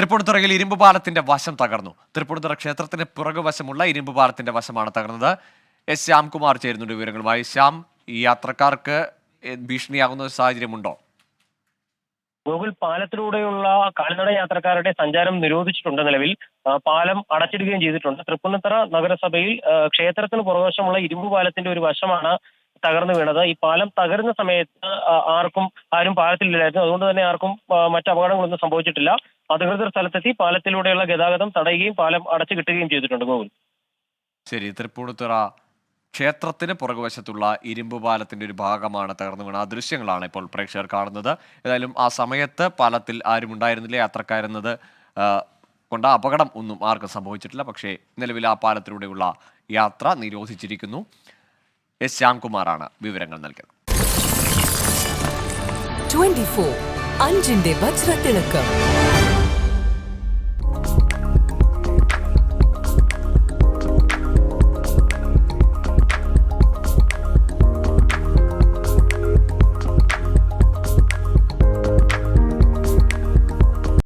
തൃപ്പൂണിത്തുറയിൽ ഇരുമ്പ് പാലത്തിന്റെ വശം തകർന്നു. തൃപ്പൂണിത്തുറ ക്ഷേത്രത്തിന് പുറകുവശമുള്ള ഇരുമ്പ് പാലത്തിന്റെ വശമാണ് തകർന്നത്. എസ് ശ്യാംകുമാർ ചേരുന്നുണ്ട് വിവരങ്ങളുമായി. ശ്യാം ഈ യാത്രക്കാർക്ക് ഭീഷണിയാകുന്ന ഒരു സാഹചര്യമുണ്ടോ? ഗൂഗിൾ പാലത്തിലൂടെയുള്ള കാൽനട യാത്രക്കാരുടെ സഞ്ചാരം നിരോധിച്ചിട്ടുണ്ട് നിലവിൽ. പാലം അടച്ചിടുകയും ചെയ്തിട്ടുണ്ട്. തൃപ്പൂണിത്തറ നഗരസഭയിൽ ക്ഷേത്രത്തിന് പുറവശമുള്ള ഇരുമ്പ് പാലത്തിന്റെ ഒരു വശമാണ് തകർന്നു വീണത്. ഈ പാലം തകരുന്ന സമയത്ത് ആർക്കും ആരും പാലത്തിലില്ലായിരുന്നു. അതുകൊണ്ട് തന്നെ ആർക്കും മറ്റു അപകടങ്ങളൊന്നും സംഭവിച്ചിട്ടില്ല. അധികൃതർ സ്ഥലത്തെത്തി പാലത്തിലൂടെയുള്ള ഗതാഗതം തടയുകയും പാലം അടച്ചു കിട്ടുകയും ചെയ്തിട്ടുണ്ട് ഗോകുൽ. ശരി തൃപ്പൂണിത്തുറ ക്ഷേത്രത്തിന് പുറകുവശത്തുള്ള ഇരുമ്പ് പാലത്തിന്റെ ഒരു ഭാഗമാണ് തകർന്നു വീണ ആ ദൃശ്യങ്ങളാണ് ഇപ്പോൾ പ്രേക്ഷകർ കാണുന്നത്. ഏതായാലും ആ സമയത്ത് പാലത്തിൽ ആരും ഉണ്ടായിരുന്നില്ല. യാത്രക്കാരെന്നത് കൊണ്ട് അപകടം ഒന്നും ആർക്കും സംഭവിച്ചിട്ടില്ല. പക്ഷേ നിലവിൽ ആ പാലത്തിലൂടെയുള്ള യാത്ര നിരോധിച്ചിരിക്കുന്നു. എസ് ശ്യാംകുമാറാണ് വിവരങ്ങൾ നൽകിയത്. 24 അഞ്ചിന്റെ വജ്രത്തിളക്കം.